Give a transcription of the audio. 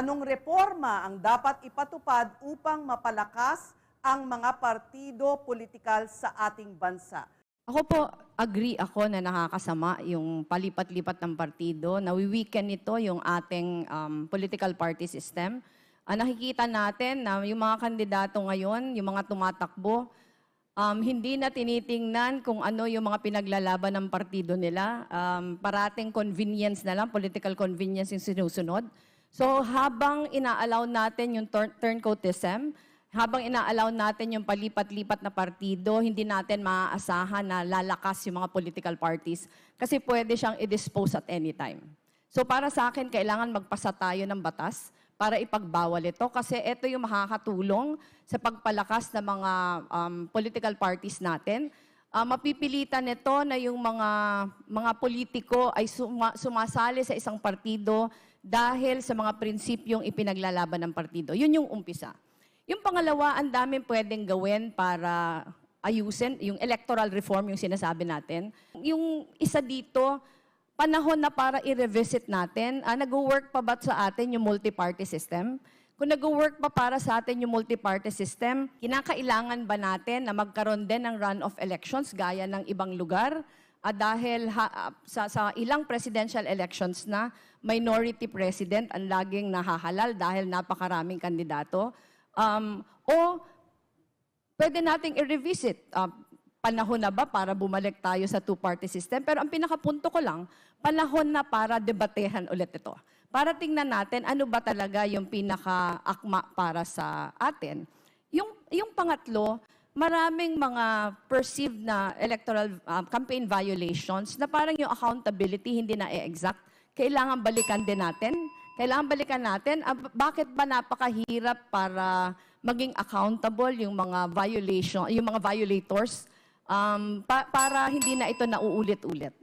Anong reforma ang dapat ipatupad upang mapalakas ang mga partido politikal sa ating bansa? Ako po, agree ako na nakakasama yung palipat-lipat ng partido. Nawi-weaken nito yung ating um, political party system. Ah, nakikita natin na yung mga kandidato ngayon, yung mga tumatakbo, um, hindi na tinitingnan kung ano yung mga pinaglalaban ng partido nila. Um, parating convenience na lang, political convenience yung sinusunod. So habang ina-allow natin yung turn- turncoatism, habang ina-allow natin yung palipat-lipat na partido, hindi natin maaasahan na lalakas yung mga political parties kasi pwede siyang i-dispose at any time. So para sa akin, kailangan magpasa tayo ng batas para ipagbawal ito kasi ito yung makakatulong sa pagpalakas ng mga um, political parties natin. Ah, mapipilitan nito na yung mga mga politiko ay suma- sumasali sa isang partido dahil sa mga prinsipyong ipinaglalaban ng partido. Yun yung umpisa. Yung pangalawa, ang daming pwedeng gawin para ayusin yung electoral reform yung sinasabi natin. Yung isa dito, panahon na para i-revisit natin, ah, nag-work pa ba sa atin yung multi-party system? Kung nag-work pa para sa atin yung multi-party system, kinakailangan ba natin na magkaroon din ng run-off elections gaya ng ibang lugar? Ah, dahil ha- ah, sa, sa ilang presidential elections na, minority president ang laging nahahalal dahil napakaraming kandidato. Um, o pwede nating i-revisit. Ah, panahon na ba para bumalik tayo sa two-party system? Pero ang pinakapunto ko lang, panahon na para debatehan ulit ito. Para tingnan natin ano ba talaga yung pinaka-akma para sa atin. Yung, yung pangatlo, maraming mga perceived na electoral ah, campaign violations na parang yung accountability hindi na exact Kailangan balikan din natin. Kailangan balikan natin, ah, bakit ba napakahirap para maging accountable yung mga violation, yung mga violators um, pa- para hindi na ito nauulit-ulit.